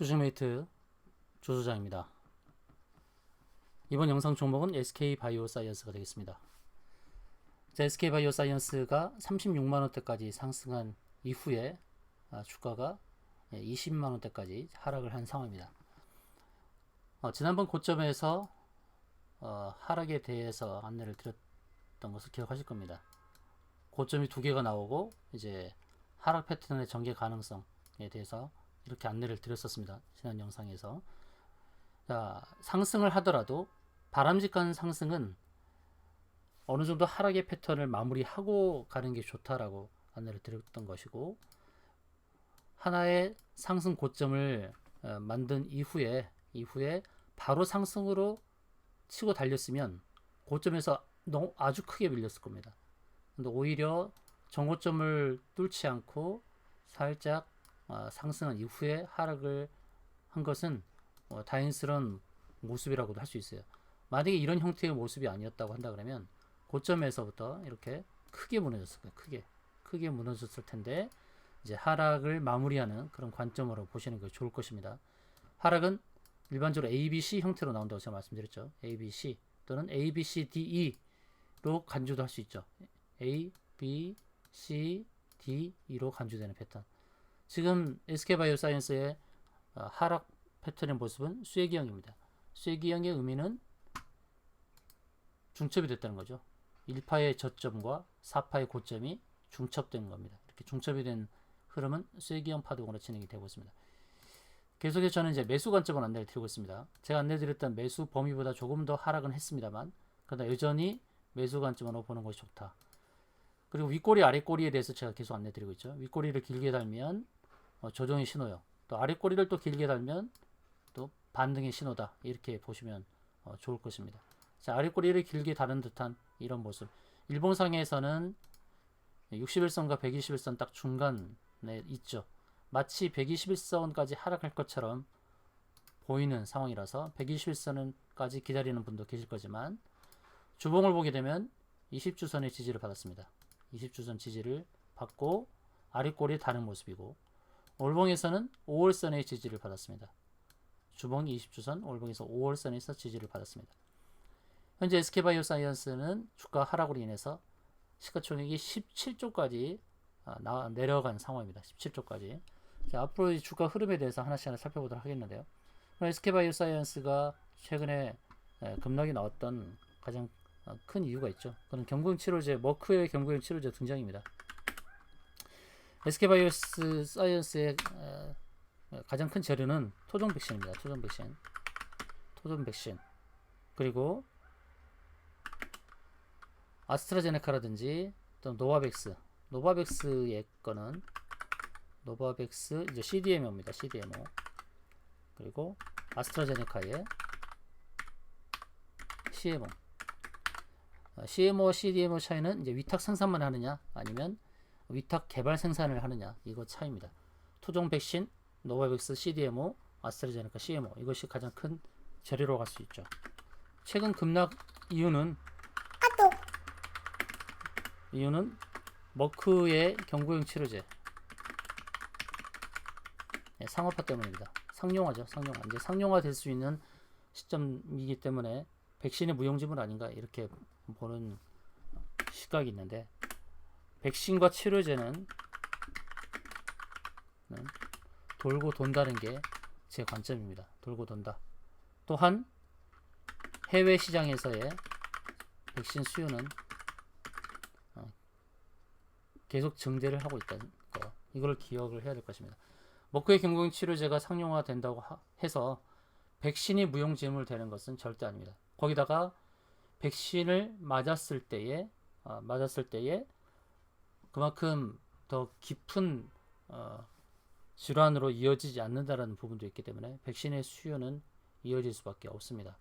주식메이트 조소장입니다. 이번 영상 종목은 SK 바이오사이언스가 되겠습니다. 자, SK 바이오사이언스가 36만 원대까지 상승한 이후에 아, 주가가 20만 원대까지 하락을 한 상황입니다. 어, 지난번 고점에서 어, 하락에 대해서 안내를 드렸던 것을 기억하실 겁니다. 고점이 두 개가 나오고 이제 하락 패턴의 전개 가능성에 대해서 이렇게 안내를 드렸었습니다. 지난 영상에서. 자, 상승을 하더라도 바람직한 상승은 어느 정도 하락의 패턴을 마무리하고 가는 게 좋다라고 안내를 드렸던 것이고 하나의 상승 고점을 어, 만든 이후에 이후에 바로 상승으로 치고 달렸으면 고점에서 너무 아주 크게 밀렸을 겁니다. 근데 오히려 정고점을 뚫지 않고 살짝 어, 상승한 이후에 하락을 한 것은 어, 다행스러운 모습이라고도 할 수 있어요. 만약에 이런 형태의 모습이 아니었다고 한다 그러면 고점에서부터 이렇게 크게 무너졌을 거예요. 크게 크게 무너졌을 텐데 이제 하락을 마무리하는 그런 관점으로 보시는 것이 좋을 것입니다. 하락은 일반적으로 ABC 형태로 나온다고 제가 말씀드렸죠. ABC 또는 A, B, C, D, E로 간주도 할 수 있죠. A, B, C, D, E로 간주되는 패턴. 지금 SK바이오사이언스의 어, 하락 패턴의 모습은 쇠기형입니다. 쇠기형의 의미는 중첩이 됐다는 거죠. 1파의 저점과 4파의 고점이 중첩된 겁니다. 이렇게 중첩이 된 흐름은 쇠기형 파동으로 진행이 되고 있습니다. 계속해서 저는 이제 매수 관점을 안내를 드리고 있습니다. 제가 안내드렸던 매수 범위보다 조금 더 하락은 했습니다만, 그러나 여전히 매수 관점으로 보는 것이 좋다. 그리고 윗꼬리 아랫꼬리에 대해서 제가 계속 안내드리고 있죠. 윗꼬리를 길게 달면 어, 조정의 신호요. 또 아랫꼬리를 또 길게 달면 또 반등의 신호다. 이렇게 보시면 어, 좋을 것입니다. 자, 아랫꼬리를 길게 다른 듯한 이런 모습. 일봉상에서는 61선과 121선 딱 중간에 있죠. 마치 121선까지 하락할 것처럼 보이는 상황이라서 121선까지 기다리는 분도 계실 거지만 주봉을 보게 되면 20주선의 지지를 받았습니다. 20주선 지지를 받고 아랫골이 다른 모습이고 올봉에서는 5월선의 지지를 받았습니다. 주봉 20주선, 올봉에서 5월선에서 지지를 받았습니다. 현재 SK바이오사이언스는 주가 하락으로 인해서 시가총액이 17조까지 아, 내려간 상황입니다. 17조까지. 자, 앞으로 이 주가 흐름에 대해서 하나씩 하나 살펴보도록 하겠는데요. SK바이오사이언스가 최근에 급락이 나왔던 가장 어, 큰 이유가 있죠. 그건 경구용 치료제 머크의 경구용 치료제 등장입니다. SK바이오스 사이언스의 어, 가장 큰 재료는 토종 백신입니다. 토종 백신, 토종 백신. 그리고 아스트라제네카라든지 또 노바백스, 노바백스의 거는 노바백스 이제 CDMO입니다. CDMO 그리고 아스트라제네카의 CMO CMO, CDMO 차이는 이제 위탁 생산만 하느냐? 아니면 위탁 개발 생산을 하느냐 이거 차이입니다. 토종 백신, 노바백스, CDMO, 아스트라제네카, CMO 이것이 가장 큰 재료로 갈 수 있죠. 최근 급락 이유는 이유는 머크의 경구용 치료제 네, 상업화 때문입니다. 상용화죠, 상용화. 이제 상용화 될 수 있는 시점이기 때문에 백신의 무용지물 아닌가 이렇게 보는 시각이 있는데 백신과 치료제는 돌고 돈다는 게 제 관점입니다. 돌고 돈다. 또한 해외 시장에서의 백신 수요는 어, 계속 증대를 하고 있다는 거. 이걸 기억을 해야 될 것입니다. 머크의 경구용 치료제가 상용화 된다고 해서 백신이 무용지물 되는 것은 절대 아닙니다. 거기다가 백신을 맞았을 때에 어, 맞았을 때에 그만큼 더 깊은 어, 질환으로 이어지지 않는다라는 부분도 있기 때문에 백신의 수요는 이어질 수밖에 없습니다.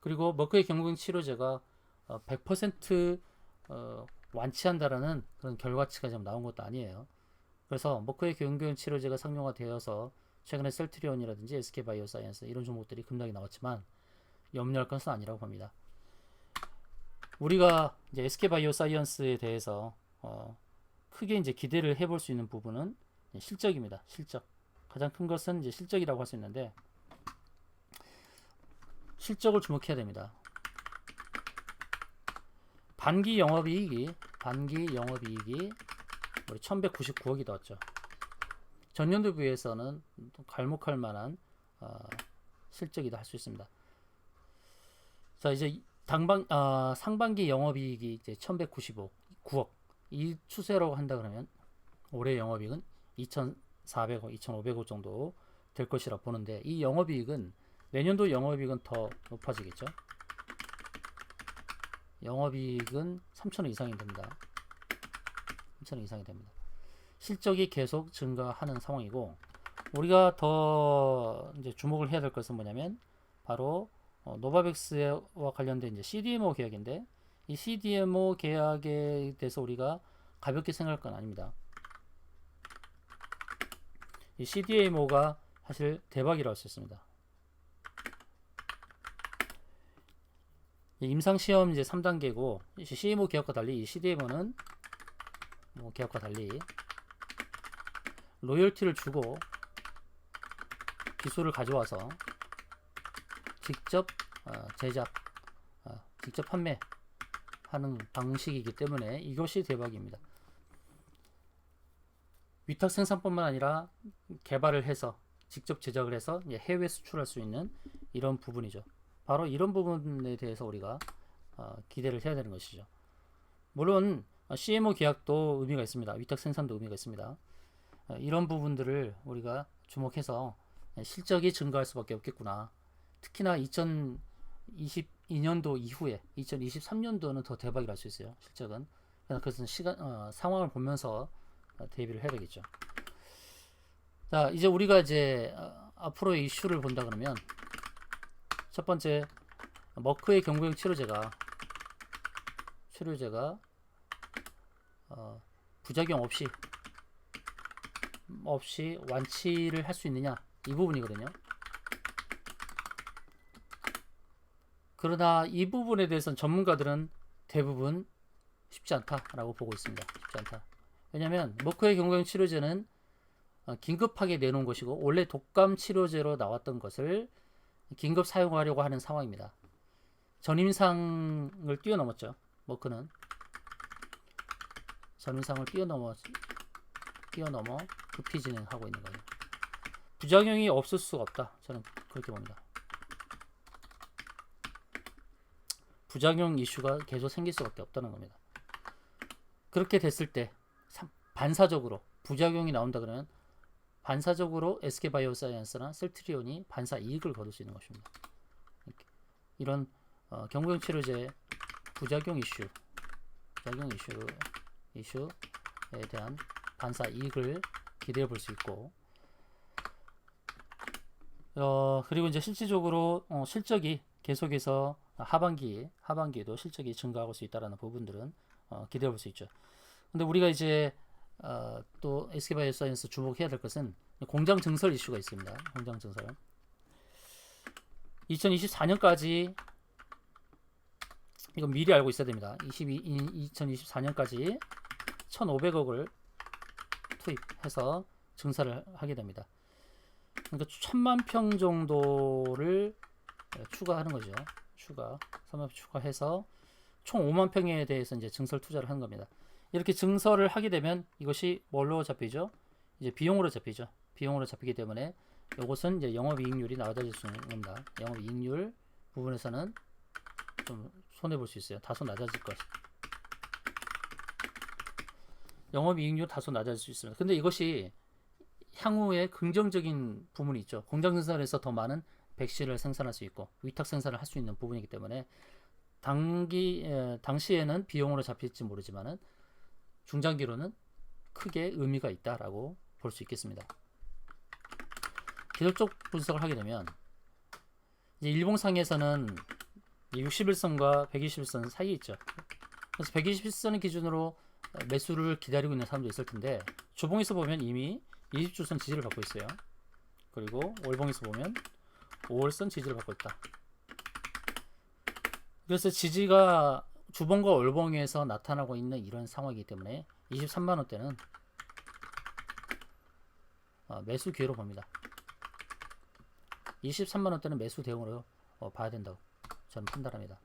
그리고 머크의 경구용 치료제가 어, 100% 어, 완치한다라는 그런 결과치가 지금 나온 것도 아니에요. 그래서 머크의 경구용 치료제가 상용화 되어서 최근에 셀트리온이라든지 SK바이오사이언스 이런 종목들이 급락이 나왔지만 염려할 것은 아니라고 봅니다. 우리가 이제 SK바이오사이언스에 대해서 어, 크게 이제 기대를 해볼 수 있는 부분은 실적입니다. 실적. 가장 큰 것은 이제 실적이라고 할 수 있는데 실적을 주목해야 됩니다. 반기 영업이익이 반기 영업이익이 우리 1,199억이 나왔죠. 전년도 비해서는 또 갈목할 만한 어, 실적이다 할 수 있습니다. 자 이제 당방 아, 상반기 영업이익이 이제 1,195 9억 이 추세라고 한다 그러면 올해 영업이익은 2,400억, 2,500억 정도 될 것이라 보는데 이 영업이익은 내년도 영업이익은 더 높아지겠죠. 영업이익은 3천억 이상이 됩니다. 3천억 이상이 됩니다. 실적이 계속 증가하는 상황이고 우리가 더 이제 주목을 해야 될 것은 뭐냐면 바로 어, 노바백스와 관련된 이제 CDMO 계약인데 이 CDMO 계약에 대해서 우리가 가볍게 생각할 건 아닙니다. 이 CDMO가 사실 대박이라고 할 수 있습니다. 이 임상 시험 이제 3단계고 CMO 계약과 달리 이 CDMO는 뭐 계약과 달리 로열티를 주고 기술을 가져와서 직접 어, 제작, 어, 직접 판매 하는 방식이기 때문에 이것이 대박입니다. 위탁 생산뿐만 아니라 개발을 해서 직접 제작을 해서 해외 수출할 수 있는 이런 부분이죠. 바로 이런 부분에 대해서 우리가 어, 기대를 해야 되는 것이죠. 물론 어, CMO 계약도 의미가 있습니다. 위탁 생산도 의미가 있습니다. 어, 이런 부분들을 우리가 주목해서 실적이 증가할 수밖에 없겠구나. 특히나 2022년도 이후에 2023년도는 더 대박이 날 수 있어요. 실적은. 그래서 시간 어, 상황을 보면서 어, 대비를 해야 되겠죠. 자, 이제 우리가 이제 어, 앞으로의 이슈를 본다 그러면 첫 번째 머크의 경구용 치료제가 치료제가 어, 부작용 없이 없이 완치를 할 수 있느냐 이 부분이거든요. 그러나 이 부분에 대해서는 전문가들은 대부분 쉽지 않다라고 보고 있습니다. 쉽지 않다. 왜냐하면 머크의 경구용 치료제는 어, 긴급하게 내놓은 것이고 원래 독감 치료제로 나왔던 것을 긴급 사용하려고 하는 상황입니다. 전임상을 뛰어넘었죠. 머크는 전임상을 뛰어넘어 뛰어넘어 급히 진행하고 있는 거예요. 부작용이 없을 수가 없다. 저는 그렇게 봅니다. 부작용 이슈가 계속 생길 수밖에 없다는 겁니다. 그렇게 됐을 때 참- 반사적으로 부작용이 나온다 그러면 반사적으로 SK바이오사이언스나 셀트리온이 반사 이익을 거둘 수 있는 것입니다. 이런 어, 경구용 치료제 부작용 이슈, 부작용 이슈 이슈에 대한 반사 이익을 기대해 볼 수 있고, 어, 그리고 이제 실질적으로 어, 실적이 계속해서 하반기 하반기에도 실적이 증가할 수 있다라는 부분들은 어, 기대해 볼 수 있죠. 근데 우리가 이제 어, 또 SK바이오사이언스 주목해야 될 것은 공장 증설 이슈가 있습니다. 공장 증설. 2024년까지 이건 미리 알고 있어야 됩니다. 22, 2024년까지 1,500억을 투입해서 증설을 하게 됩니다. 그러니까 천만 평 정도를 추가하는 거죠. 추가, 3만 평 추가해서 총 5만 평에 대해서 이제 증설 투자를 하는 겁니다. 이렇게 증설을 하게 되면 이것이 뭘로 잡히죠? 이제 비용으로 잡히죠. 비용으로 잡히기 때문에 이것은 이제 영업이익률이 낮아질 수 있는 겁니다. 영업이익률 부분에서는 좀 손해 볼 수 있어요. 다소 낮아질 것. 영업이익률 다소 낮아질 수 있습니다. 근데 이것이 향후에 긍정적인 부분이 있죠. 공장 생산에서 더 많은 백신을 생산할 수 있고 위탁 생산을 할 수 있는 부분이기 때문에 단기 에, 당시에는 비용으로 잡힐지 모르지만은 중장기로는 크게 의미가 있다라고 볼 수 있겠습니다. 기술적 분석을 하게 되면 이제 일봉상에서는 61선과 121선 사이에 있죠. 그래서 121선을 기준으로 매수를 기다리고 있는 사람도 있을 텐데 주봉에서 보면 이미 20주선 지지를 받고 있어요. 그리고 월봉에서 보면 5월선 지지를 받고 있다. 그래서 지지가 주봉과 월봉에서 나타나고 있는 이런 상황이기 때문에 23만 원대는 어, 어, 매수 기회로 봅니다. 23만 원대는 매수 대응으로 어, 봐야 된다고 저는 판단합니다.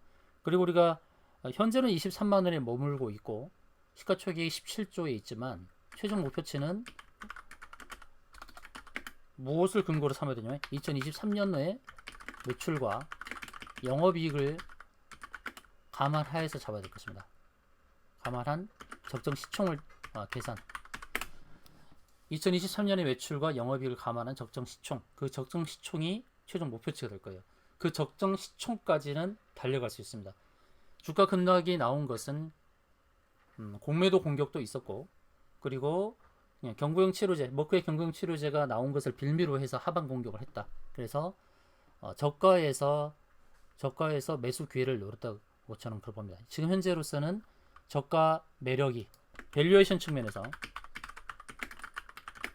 그리고 우리가 어, 현재는 23만 원에 머물고 있고 시가총액이 17조에 있지만 최종 목표치는 무엇을 근거로 삼아야 되냐면 2023년도에 매출과 영업이익을 감안하여서 잡아야 될 것입니다. 감안한 적정 시총을 아, 계산. 2023년의 매출과 영업이익을 감안한 적정 시총. 그 적정 시총이 최종 목표치가 될 거예요. 그 적정 시총까지는 달려갈 수 있습니다. 주가 급락이 나온 것은 음, 공매도 공격도 있었고 그리고 경구용 치료제, 머크의 경구용 치료제가 나온 것을 빌미로 해서 하방 공격을 했다. 그래서 어, 저가에서 저가에서 매수 기회를 노렸다고 저는 그렇게 봅니다. 지금 현재로서는 저가 매력이 밸류에이션 측면에서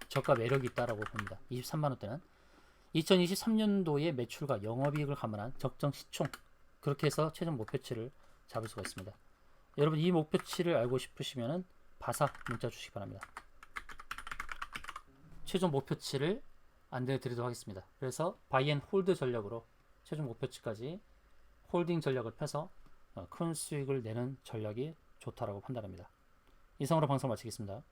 저가 매력이 있다라고 봅니다. 23만 원대는 2023년도의 매출과 영업이익을 감안한 적정 시총 그렇게 해서 최종 목표치를 잡을 수가 있습니다. 여러분 이 목표치를 알고 싶으시면은 바사 문자 주시기 바랍니다. 최종 목표치를 안내해 드리도록 하겠습니다. 그래서 바이앤 홀드 전략으로 최종 목표치까지 홀딩 전략을 펴서 어, 큰 수익을 내는 전략이 좋다라고 판단합니다. 이상으로 방송 마치겠습니다.